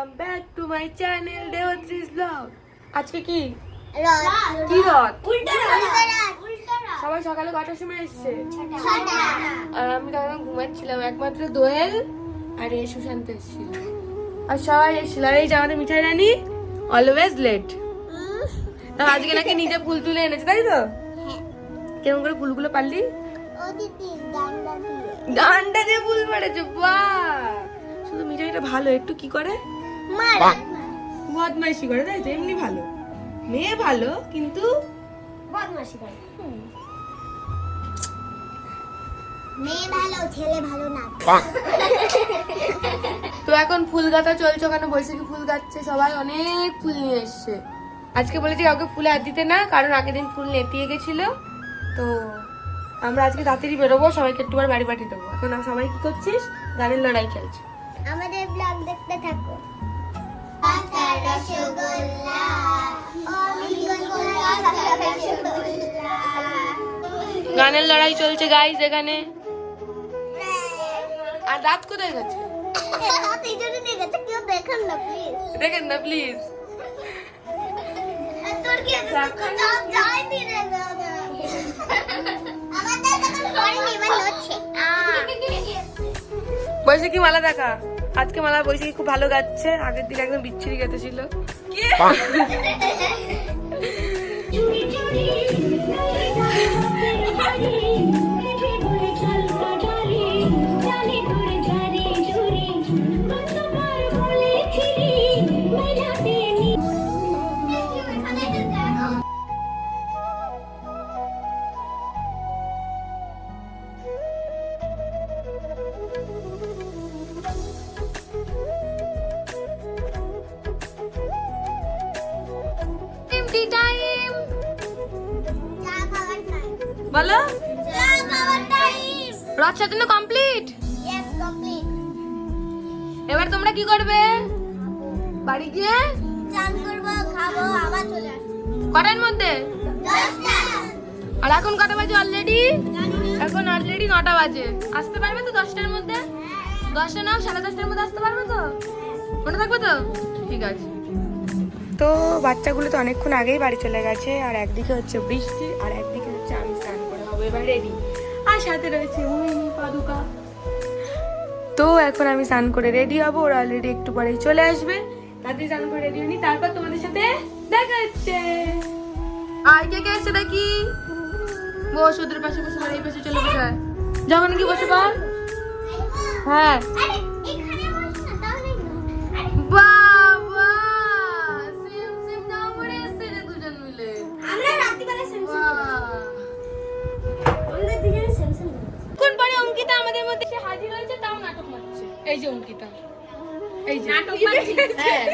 Welcome back to my channel Debatri's blog আজকে কি? কি রথ? সবাই সকালে কটার সময় এসছে? আর আমি তখন ঘুমাচ্ছিলাম একমাত্র দোয়েল আর এই সুশান্ত এসেছিল। আর সবাই এসেছিল। আর এই যে আমাদের মিঠাই রানী অলওয়েজ লেট তা আজকে নাকি নিজে ফুল তুলে এনেছে তাই তো? হ্যাঁ। কেমন করে ফুলগুলো পারলি? ডান্ডা দিয়ে ফুল পাড়েছে বাহ! শুধু মিঠাইটা ভালো একটু কি করে? বদমাইশি করে তাই তো? এমনি ভালো। মেয়ে ভালো কিন্তু বদমাশি করে। মেয়ে ভালো ছেলে ভালো না। তো এখন ফুল গাঁথা চলছে ওখানে বৈশাখী ফুল গাচ্ছে সবাই অনেক ফুল নিয়ে এসছে। আজকে বলেছি কাউকে ফুল হাত দিতে না কারণ আগের দিন ফুল নেতিয়ে গেছিল। তো আমরা আজকে তাড়াতাড়ি বেরোবো সবাইকে একটু বাড়ি পাঠিয়ে দেবো। এখন আর সবাই কি করছিস? গানের লড়াই খেলছে। আমাদের ব্লগ দেখতে থাকো। গানের লড়াই চলছে গাইস এখানে। আর রাত কোথায় গেছে? দেখেন না প্লিজ দেখেন না প্লিজ তোর কি মালা দেখা? আজকে মালা বৈশাখী খুব ভালো গাচ্ছে আগের দিন একদম বিচ্ছিরি গেতেছিল ছিল বলো। রথ সাজানো কমপ্লিট এবার তোমরা কি করবে? বাড়ি গিয়ে চান খাব আবার চলে কটার মধ্যে? আর এখন কটা বাজে অলরেডি এখন অলরেডি নটা বাজে। আসতে পারবে তো দশটার মধ্যে? দশটা নাও, সাড়ে দশটার মধ্যে আসতে পারবে তো? মনে থাকবে তো? ঠিক আছে। তো বাচ্চাগুলো তো অনেকক্ষণ আগেই বাড়ি চলে গেছে, আর একদিকে হচ্ছে বৃষ্টি, আর একদিকে হচ্ছে আমি এবার রেডি আর সাথে রয়েছে পাদুকা। তো এখন আমি স্নান করে রেডি হব ওরা অলরেডি একটু পরেই চলে আসবে। তাদের স্নান করে রেডি হয়নি তারপর তোমাদের সাথে দেখা হচ্ছে। আর কে কে এসছে দেখি? বস ওদের পাশে বসে পড়, এই পাশে চলে বসে। যখন কি বসে পড় হ্যাঁ। আমাদের মধ্যে এসে হাজির হয়েছে তাও নাটক মারছে। এই যে অঙ্কিতা। এই যে। নাটক হ্যাঁ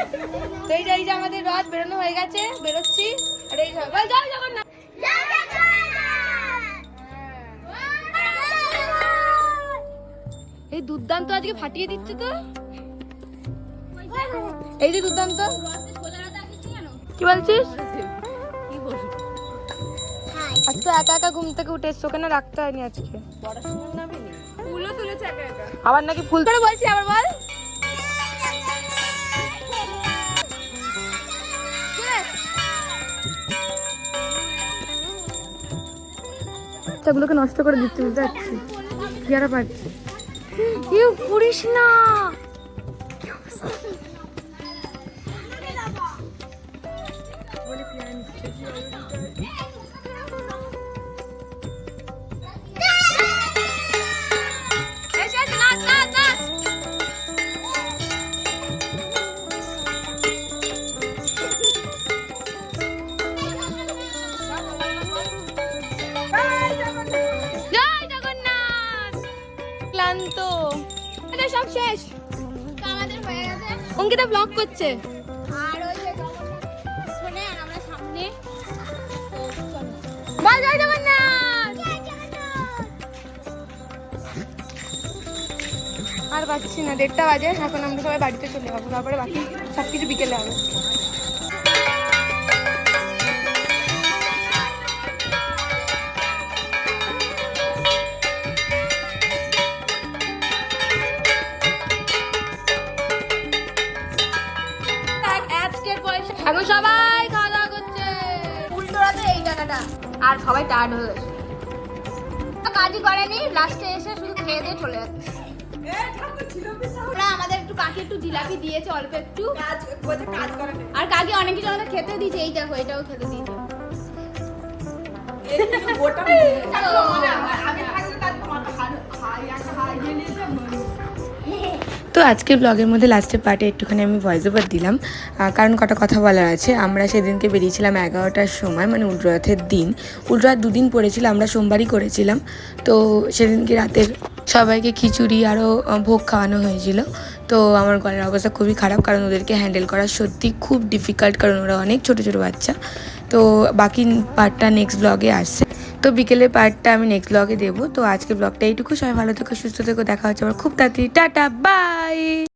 তো এই যে। এই যে আমাদের রথ বেরোনো হয়ে গেছে বেরোচ্ছি। আর এই যাও দুর্দান্ত আজকে ফাটিয়ে দিচ্ছে তো। এই যে দুর্দান্ত। কি বলছিস? আজ তো একা একা ঘুম থেকে উঠে এসছো কেন? রাখতে হয়নি আজকে। একা আবার নাকি ফুল করে বলছি আবার বল। সেগুলোকে নষ্ট করে দিতে বুঝতে পারছি পেয়ারা পাচ্ছি ইউ পুরিস না। এসে অঙ্কিতা ব্লগ করছে। আর ওই যে শুনে আমরা সামনে বল জয় জগন্নাথ! আর পাচ্ছি না দেড়টা বাজে এখন আমরা সবাই বাড়িতে চলে যাব তারপরে বাকি সব কিছু বিকেলে হবে। এখন সবাই খাওয়া দাওয়া করছে। উল্টোরাতে এই জায়গাটা। আর সবাই টায়ার্ড হয়ে গেছে। কাজই করেনি লাস্টে এসে শুধু খেয়ে দিয়ে চলে যাচ্ছে। ওরা আমাদের একটু কাকি একটু জিলাপি দিয়েছে অল্প একটু। আর কাকি অনেক কিছু আমাদের খেতে দিয়েছে এই দেখো এটাও খেতে দিয়েছে। তো আজকে ব্লগের মধ্যে লাস্টের পার্টে একটুখানি আমি ভয়েস ওভার দিলাম। কারণ কটা কথা বলার আছে। আমরা সেদিনকে বেরিয়েছিলাম এগারোটার সময় মানে উল্টোরথের দিন। উল্টোরথ দুদিন পড়েছিল, আমরা সোমবারই করেছিলাম। তো সেদিনকে রাতের সবাইকে খিচুড়ি আরও ভোগ খাওয়ানো হয়েছিল। তো আমার গলার অবস্থা খুবই খারাপ, কারণ ওদেরকে হ্যান্ডেল করা সত্যি খুব ডিফিকাল্ট কারণ ওরা অনেক ছোট ছোট বাচ্চা। তো বাকি পার্টটা নেক্সট ব্লগে আসছে। তো বিকেলের পার্টটা আমি নেক্সট ব্লগে দেবো। তো আজকে ব্লগটা এইটুকু। সবাই ভালো থেকো, সুস্থ থেকো। দেখা হচ্ছে আবার খুব তাড়াতাড়ি। Tata bye